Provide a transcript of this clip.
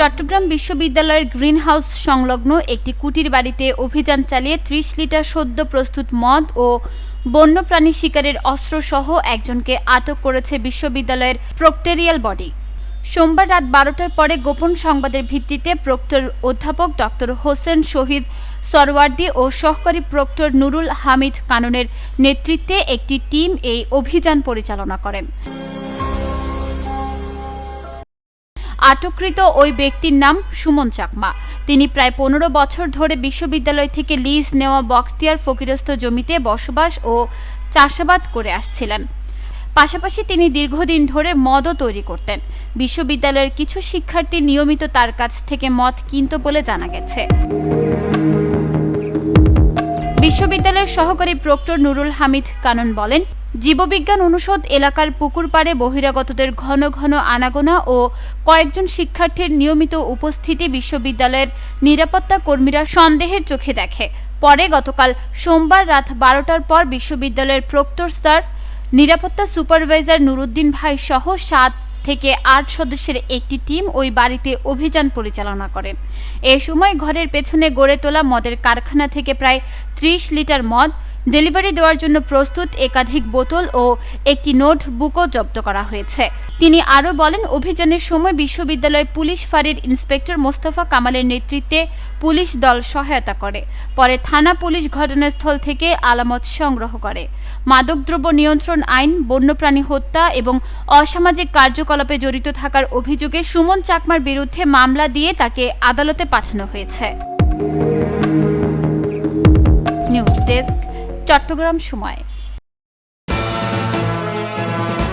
চট্টগ্রাম বিশ্ববিদ্যালয়ের green house সংলগ্ন একটি কুটির বাড়িতে অভিযান চালিয়ে ত্রিশ লিটার সদ্য প্রস্তুত মদ ও বন্যপ্রাণী শিকারের অস্ত্রসহ একজনকে আটক করেছে বিশ্ববিদ্যালয়ের প্রক্টেরিয়াল বডি। সোমবার রাত বারোটার পরে গোপন সংবাদের ভিত্তিতে প্রক্টর অধ্যাপক ডক্টর হোসেন শহীদ সরওয়ার্দী ও সহকারী প্রক্টর নুরুল হামিদ কাননের নেতৃত্বে একটি টিম এই অভিযান পরিচালনা করেন। আটককৃত ওই ব্যক্তির নাম সুমন চাকমা। তিনি প্রায় পনেরো বছর ধরে বিশ্ববিদ্যালয় থেকে লিজ নেওয়া বখতিয়ার ফকিরস্ত জমিতে বসবাস ও চাষাবাদ করে আসছিলেন। পাশাপাশি তিনি দীর্ঘদিন ধরে মদও তৈরি করতেন। বিশ্ববিদ্যালয়ের কিছু শিক্ষার্থী নিয়মিত তার কাছ থেকে মদ কিনত বলে জানা গেছে। বিশ্ববিদ্যালয়ের সহকারী প্রক্টর নুরুল হামিদ কানন বলেন, জীববিজ্ঞান অনুষদ এলাকার পুকুর পাড়ে বহিরাগতদের ঘন ঘন আনাগোনা ও কয়েকজন শিক্ষার্থীর নিয়মিত উপস্থিতি বিশ্ববিদ্যালয়ের নিরাপত্তা কর্মীরা সন্দেহের চোখে দেখে। পরে গতকাল সোমবার রাত বারোটার পর বিশ্ববিদ্যালয়ের প্রক্টর স্যার নিরাপত্তা সুপারভাইজার নুরুদ্দিন ভাই সহ সাত থেকে আট সদস্যের একটি টিম ওই বাড়িতে অভিযান পরিচালনা করে। এ সময় ঘরের পেছনে গড়ে তোলা মদের কারখানা থেকে প্রায় ত্রিশ লিটার মদ ডেলিভারি দেওয়ার জন্য প্রস্তুত একাধিক বোতল ও একটি নোটবুকও জব্দ করা হয়েছে। তিনি আরও বলেন, অভিযানের সময় বিশ্ববিদ্যালয় পুলিশ ফাঁড়ির ইন্সপেক্টর মোস্তফা কামালের নেতৃত্বে পুলিশ দল সহায়তা করে। পরে থানা পুলিশ ঘটনাস্থল থেকে আলামত সংগ্রহ করে। মাদকদ্রব্য নিয়ন্ত্রণ আইন, বন্যপ্রাণী হত্যা এবং অসামাজিক কার্যকলাপে জড়িত থাকার অভিযোগে সুমন চাকমার বিরুদ্ধে মামলা দিয়ে তাকে আদালতে পাঠানো হয়েছে। চট্টগ্রাম সময়।